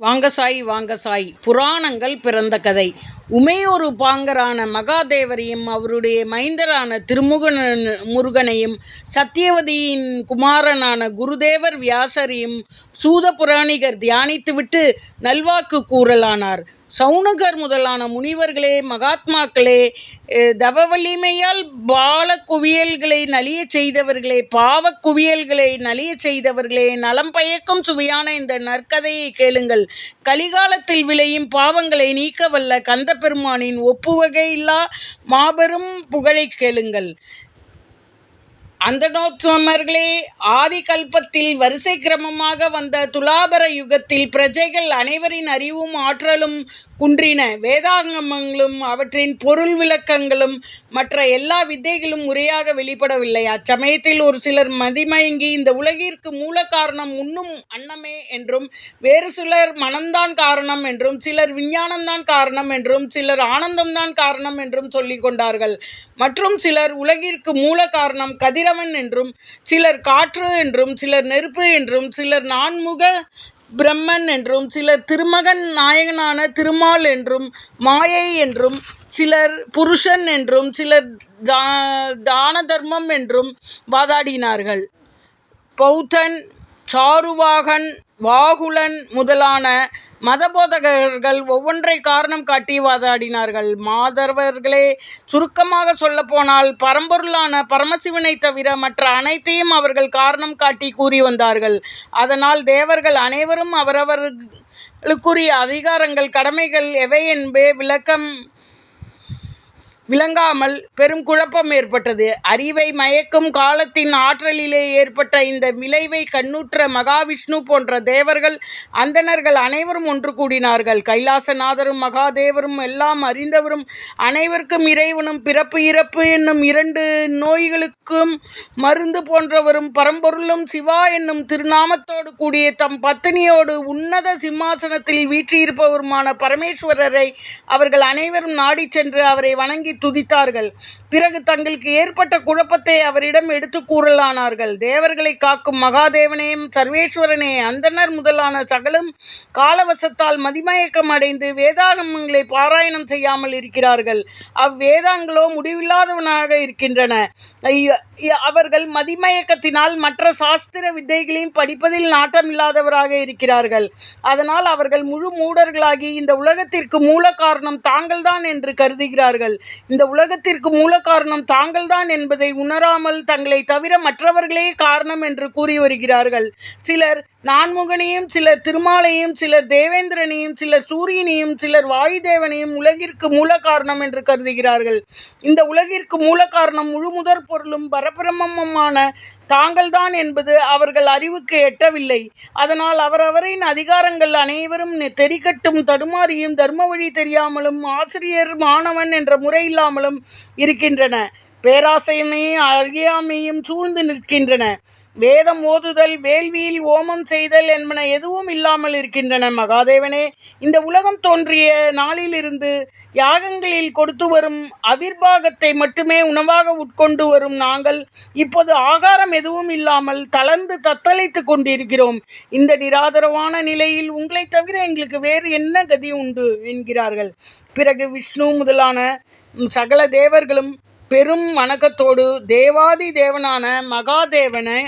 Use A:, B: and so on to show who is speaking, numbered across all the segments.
A: வாங்க சாய் வாங்க சாய். புராணங்கள் பிறந்த கதை. உமையொரு பாங்கரான மகாதேவரையும் அவருடைய மைந்தரான திருமுகன் முருகனையும் சத்தியவதியின் குமாரனான குருதேவர் வியாசரையும் சூத புராணிகர் தியானித்துவிட்டு நல்வாக்கு கூறலானார். சவுனகர் முதலான முனிவர்களே மகாத்மாக்களே தவ வலிமையால் பால குவியல்களை நலியச் செய்தவர்களே பாவக் குவியல்களை நலியச் செய்தவர்களே நலம் பயக்கும் சுவையான இந்த நற்கதையை கேளுங்கள். கலிகாலத்தில் விளையும் பாவங்களை நீக்கவல்ல கந்தபெருமானின் ஒப்புவகையில்லா மாபெரும் புகழைக் கேளுங்கள். அந்தணோத்தமர்களே ஆதி கல்பத்தில் வரிசை கிரமமாக வந்த துலாபர யுகத்தில் பிரஜைகள் அனைவரின் அறிவும் ஆற்றலும் குன்றின வேதாங்கமங்களும் அவற்றின் பொருள் விளக்கங்களும் மற்ற எல்லா வித்தைகளும் முறையாக வெளிப்படவில்லை. அச்சமயத்தில் ஒரு சிலர் மதிமயங்கி இந்த உலகிற்கு மூல காரணம் உண்ணும் அன்னமே என்றும் வேறு சிலர் மனம்தான் காரணம் என்றும் சிலர் விஞ்ஞானம்தான் காரணம் என்றும் சிலர் ஆனந்தம்தான் காரணம் என்றும் சொல்லிக் கொண்டார்கள். மற்றும் சிலர் உலகிற்கு மூல காரணம் கதிரவன் என்றும் சிலர் காற்று என்றும் சிலர் நெருப்பு என்றும் சிலர் நான்முக பிரம்மன் என்றும் சிலர் திருமகன் நாயகனான திருமால் என்றும் மாயை என்றும் சிலர் புருஷன் என்றும் சிலர் தா தான தர்மம் என்றும் வாதாடினார்கள். பௌத்தன் சாருவாகன் வாகுலன் முதலான மதபோதகர்கள் ஒவ்வொன்றை காரணம் காட்டி வாதாடினார்கள். மாதவர்களே சுருக்கமாக சொல்லப்போனால் பரம்பொருளான பரமசிவனை தவிர மற்ற அனைத்தையும் அவர்கள் காரணம் காட்டி கூறி வந்தார்கள். அதனால் தேவர்கள் அனைவரும் அவரவர்களுக்குரிய அதிகாரங்கள் கடமைகள் எவை என்பே விளக்கம் விளங்காமல் பெரும் குழப்பம் ஏற்பட்டது. அறிவை மயக்கும் காலத்தின் ஆற்றலிலே ஏற்பட்ட இந்த விளைவை கண்ணுற்ற மகாவிஷ்ணு போன்ற தேவர்கள் அந்தணர்கள் அனைவரும் ஒன்று கூடினார்கள். கைலாசநாதரும் மகாதேவரும் எல்லாம் அறிந்தவரும் அனைவருக்கும் இறைவனும் பிறப்பு இறப்பு என்னும் இரண்டு நோய்களுக்கும் மருந்து போன்றவரும் பரம்பொருளும் சிவா என்னும் திருநாமத்தோடு கூடிய தம் பத்தினியோடு உன்னத சிம்மாசனத்தில் வீற்றிருப்பவருமான பரமேஸ்வரரை அவர்கள் அனைவரும் நாடிச் சென்று அவரை வணங்கி துதித்தார்கள். பிறகு தங்களுக்கு ஏற்பட்ட குழப்பத்தை அவரிடம் எடுத்து கூறலானார்கள். தேவர்களை காக்கும் மகாதேவனையும் சர்வேஸ்வரனே அந்தனர் முதலான சகலும் காலவசத்தால் மதிமயக்கம் அடைந்து வேதாகமங்களை பாராயணம் செய்யாமல் இருக்கிறார்கள். அவ்வேதாங்களோ முடிவில்லாதவனாக இருக்கின்றன. அவர்கள் மதிமயக்கத்தினால் மற்ற சாஸ்திர வித்தைகளையும் படிப்பதில் நாட்டமில்லாதவராக இருக்கிறார்கள். அதனால் அவர்கள் முழு மூடர்களாகி இந்த உலகத்திற்கு மூல காரணம் தாங்கள்தான் என்று கருதுகிறார்கள். இந்த உலகத்திற்கு மூல காரணம் தாங்கள்தான் என்பதை உணராமல் தங்களை தவிர மற்றவர்களே காரணம் என்று கூறி வருகிறார்கள். சிலர் நான்முகனையும் சிலர் திருமாலையும் சிலர் தேவேந்திரனையும் சிலர் சூரியனையும் சிலர் வாயுதேவனையும் உலகிற்கு மூல காரணம் என்று கருதுகிறார்கள். இந்த உலகிற்கு மூல காரணம் முழு முதற் பொருளும் பரபிரமமான தாங்கள்தான் என்பது அவர்கள் அறிவுக்கு எட்டவில்லை. அதனால் அவரவரின் அதிகாரங்கள் அனைவரும் தெரிக்கட்டும் தடுமாறியும் தர்ம வழி தெரியாமலும் ஆசிரியர் மாணவன் என்ற முறை இல்லாமலும் இருக்கின்றன. பேராசையுமே அறியாமையும் சூழ்ந்து நிற்கின்றன. வேதம் ஓதுதல் வேள்வியில் ஓமம் செய்தல் என்பன எதுவும் இல்லாமல் இருக்கின்றன. மகாதேவனே இந்த உலகம் தோன்றிய நாளிலிருந்து யாகங்களில் கொடுத்து வரும் அவிர்வாகத்தை மட்டுமே உணவாக உட்கொண்டு வரும் நாங்கள் இப்போது ஆகாரம் எதுவும் இல்லாமல் தளர்ந்து தத்தளித்து கொண்டிருக்கிறோம். இந்த நிராதரவான நிலையில் உங்களை தவிர எங்களுக்கு வேறு என்ன கதி உண்டு? என்கிறார்கள். பிறகு விஷ்ணு முதலான சகல தேவர்களும் பெரும் வணக்கத்தோடு தேவாதி தேவனான மகாதேவனை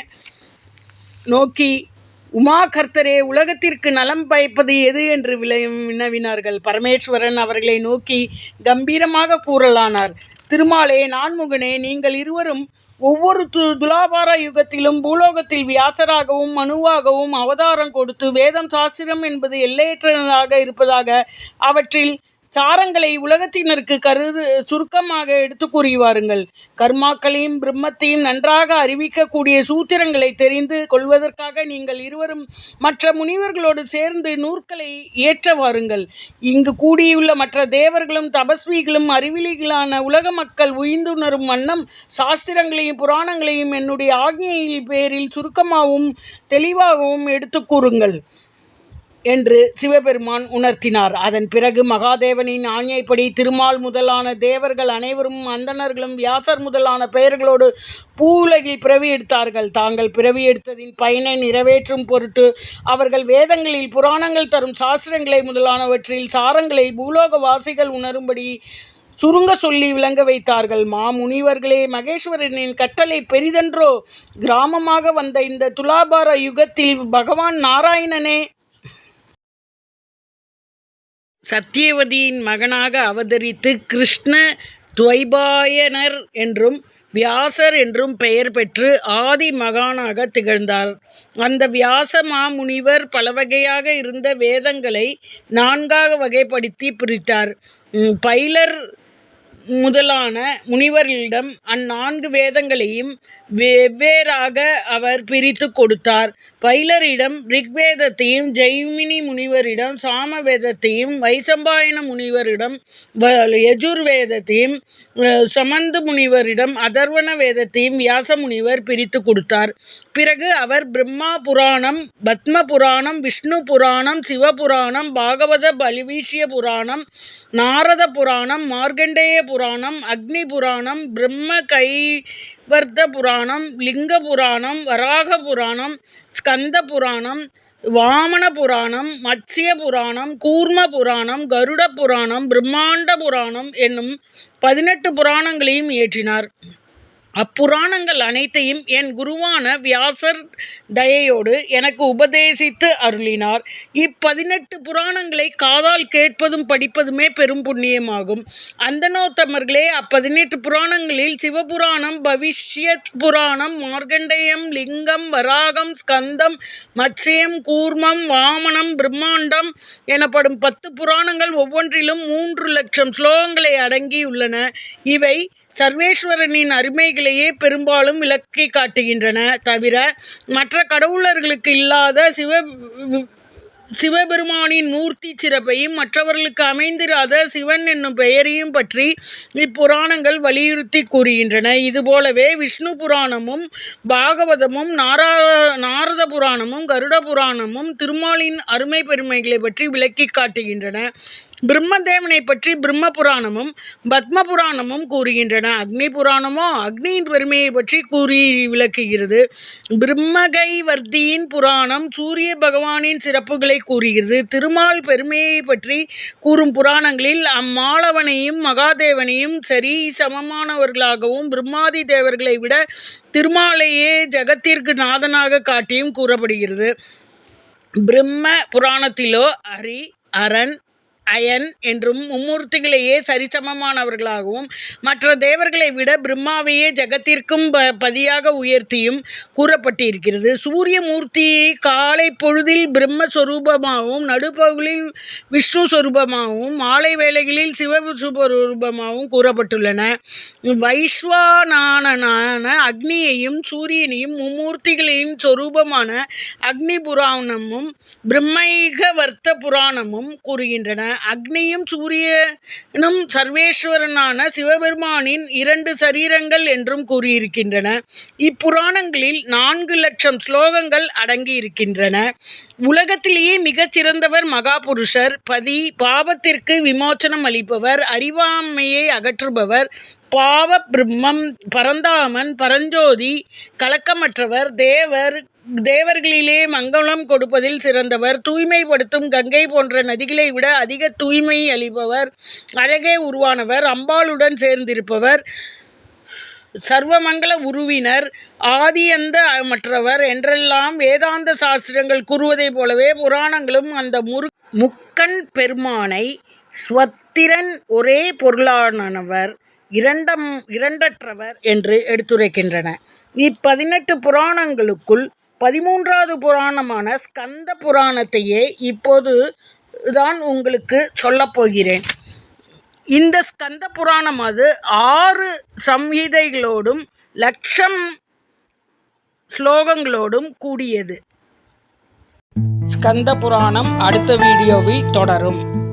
A: நோக்கி உமாகர்த்தரே உலகத்திற்கு நலம் பயப்பது எது? என்று விளையும் வினவினார்கள். பரமேஸ்வரன் அவர்களை நோக்கி கம்பீரமாக கூறலானார். திருமாலே நான்முகனே நீங்கள் இருவரும் ஒவ்வொரு து துலாபார யுகத்திலும் பூலோகத்தில் வியாசராகவும் மனுவாகவும் அவதாரம் கொடுத்து வேதம் சாஸ்திரம் என்பது எல்லையற்றதாக இருப்பதாக அவற்றில் சாரங்களை உலகத்தினருக்கு கருது சுருக்கமாக எடுத்து கூறிவாருங்கள். கர்மாக்களையும் பிரம்மத்தையும் நன்றாக அறிவிக்கக்கூடிய சூத்திரங்களை தெரிந்து கொள்வதற்காக நீங்கள் இருவரும் மற்ற முனிவர்களோடு சேர்ந்து நூற்களை ஏற்ற வாருங்கள். இங்கு கூடியுள்ள மற்ற தேவர்களும் தபஸ்விகளும் அறிவிலிகளான உலக மக்கள் உயிர்ந்துணரும் வண்ணம் சாஸ்திரங்களையும் புராணங்களையும் என்னுடைய ஆக்ஞையில் பேரில் சுருக்கமாகவும் தெளிவாகவும் எடுத்து கூறுங்கள். என்று சிவபெருமான் உணர்த்தினார். அதன் பிறகு மகாதேவனின் ஆணைப்படி திருமால் முதலான தேவர்கள் அனைவரும் அந்தணர்களும் வியாசர் முதலான பெயர்களோடு பூவுலகில் பிறவி எடுத்தார்கள். தாங்கள் பிறவி எடுத்ததின் பயனை நிறைவேற்றும் பொருட்டு அவர்கள் வேதங்களில் புராணங்கள் தரும் சாஸ்திரங்களை முதலானவற்றில் சாரங்களை பூலோக வாசிகள் உணரும்படி சுருங்க சொல்லி விளங்க வைத்தார்கள். மாமுனிவர்களே மகேஸ்வரனின் கட்டளை பெரிதென்றோ? கிராமமாக வந்த இந்த துலாபார யுகத்தில் பகவான் நாராயணனே சத்தியவதியின் மகனாக அவதரித்து கிருஷ்ண துவைபாயனர் என்றும் வியாசர் என்றும் பெயர் பெற்று ஆதி மகானாக திகழ்ந்தார். அந்த வியாச மாமுனிவர் பலவகையாக இருந்த வேதங்களை நான்காக வகைப்படுத்தி பிரித்தார். பைலர் முதலான முனிவர்களிடம் அந்நான்கு வேதங்களையும் வெவ்வேறாக அவர் பிரித்து கொடுத்தார். பைலரிடம் ரிக்வேதத்தையும் ஜெய்மினி முனிவரிடம் சாமவேதத்தையும் வைசம்பாயன முனிவரிடம் யஜுர்வேதத்தையும் சமந்து முனிவரிடம் அதர்வன வேதத்தையும் வியாச முனிவர் பிரித்து கொடுத்தார். பிறகு அவர் பிரம்மா புராணம் பத்ம புராணம் விஷ்ணு புராணம் சிவபுராணம் பாகவத பலிவீஷிய புராணம் நாரத புராணம் மார்க்கண்டேய புராணம் அக்னி புராணம் பிரம்ம வர்த்த புராணம் லிங்க புராணம் வராக புராணம் ஸ்கந்த புராணம் வாமன புராணம் மத்ஸ்ய புராணம் கூர்ம புராணம் கருட புராணம் பிரம்மாண்ட புராணம் என்னும் பதினெட்டு புராணங்களையும் இயற்றினார். அப்புராணங்கள் அனைத்தையும் என் குருவான வியாசர் தயையோடு எனக்கு உபதேசித்து அருளினார். இப்பதினெட்டு புராணங்களை காதால் கேட்பதும் படிப்பதுமே பெரும் புண்ணியமாகும். அந்தனோத்தமர்களே அப்பதினெட்டு புராணங்களில் சிவபுராணம் பவிஷ்யத் புராணம் மார்க்கண்டேயம் லிங்கம் வராகம் ஸ்கந்தம் மத்ஸ்யம் கூர்மம் வாமனம் பிரம்மாண்டம் எனப்படும் பத்து புராணங்கள் ஒவ்வொன்றிலும் மூன்று லட்சம் ஸ்லோகங்களை அடங்கியுள்ளன. இவை சர்வேஸ்வரனின் அருமைகளையே பெரும்பாலும் விளக்கி காட்டுகின்றன தவிர மற்ற கடவுளர்களுக்கு இல்லாத சிவ சிவபெருமானின் மூர்த்தி சிறப்பையும் மற்றவர்களுக்கு அமைந்திராத சிவன் என்னும் பெயரையும் பற்றி இப்புராணங்கள் வலியுறுத்தி கூறுகின்றன. இதுபோலவே விஷ்ணு புராணமும் பாகவதமும் நாரா நாரத புராணமும் கருட புராணமும் திருமாலின் அருமை பெருமைகளை பற்றி விளக்கி காட்டுகின்றன. பிரம்மதேவனை பற்றி பிரம்ம புராணமும் பத்ம புராணமும் கூறுகின்றன. அக்னி புராணமோ அக்னியின் பெருமையை பற்றி கூறி விளக்குகிறது. பிரம்மகை வர்த்தியின் புராணம் சூரிய பகவானின் சிறப்புகளை கூறுகிறது. திருமால் பெருமையை பற்றி கூறும் புராணங்களில் அம்மாளவனையும் மகாதேவனையும் சரி சமமானவர்களாகவும் பிரம்மாதி தேவர்களை விட திருமாலையே ஜகத்திற்கு நாதனாக காட்டியும் கூறப்படுகிறது. பிரம்ம புராணத்திலோ அரி அரண் அயன் என்றும் மும்மூர்த்திகளையே சரிசமமானவர்களாகவும் மற்ற தேவர்களை விட பிரம்மாவையே ஜகத்திற்கும் ப பதியாக உயர்த்தியும் கூறப்பட்டிருக்கிறது. சூரிய மூர்த்தியை காலை பொழுதில் பிரம்மஸ்வரூபமாகவும் நடுப்பகுதியில் விஷ்ணு சொரூபமாகவும் மாலை வேளைகளில் சிவஸ்வரூபமாகவும் கூறப்பட்டுள்ளன. வைஸ்வானான அக்னியையும் சூரியனையும் மும்மூர்த்திகளையும் சொரூபமான அக்னி புராணமும் பிரம்மைக வர்த்த புராணமும் கூறுகின்றன. அக்னியும் சூரியனும் சர்வேஸ்வரனான சிவபெருமானின் இரண்டு சரீரங்கள் என்றும் கூறியிருக்கின்றன. இப்புராணங்களில் நான்கு லட்சம் ஸ்லோகங்கள் அடங்கியிருக்கின்றன. உலகத்திலேயே மிகச்சிறந்தவர் மகாபுருஷர். பதி பாவத்திற்கு விமோச்சனம் அளிப்பவர். அறிவாமையை அகற்றுபவர். பாவ பிரம்மம் பரந்தாமன் பரஞ்சோதி கலக்கமற்றவர். தேவர் தேவர்களிலே மங்களம் கொடுப்பதில் சிறந்தவர். தூய்மைப்படுத்தும் கங்கை போன்ற நதிகளை விட அதிக தூய்மை அளிப்பவர். அழகே உருவானவர். அம்பாளுடன் சேர்ந்திருப்பவர். சர்வமங்கள உருவினர். ஆதியந்த மற்றவர். என்றெல்லாம் வேதாந்த சாஸ்திரங்கள் கூறுவதைப் போலவே புராணங்களும் அந்த முரு முக்கண் பெருமானை ஸ்வத்திரன் ஒரே பொருளானவர். இரண்டம் இரண்டற்றவர் என்று எடுத்துரைக்கின்றன. இப்பதினெட்டு புராணங்களுக்குள் பதிமூன்றாவது புராணமான ஸ்கந்த புராணத்தையே இப்போது தான் உங்களுக்கு சொல்லப்போகிறேன் இந்த ஸ்கந்த புராணம் அது ஆறு சம்ஹிதைகளோடும் லட்சம் ஸ்லோகங்களோடும் கூடியது. ஸ்கந்த புராணம் அடுத்த வீடியோவில் தொடரும்.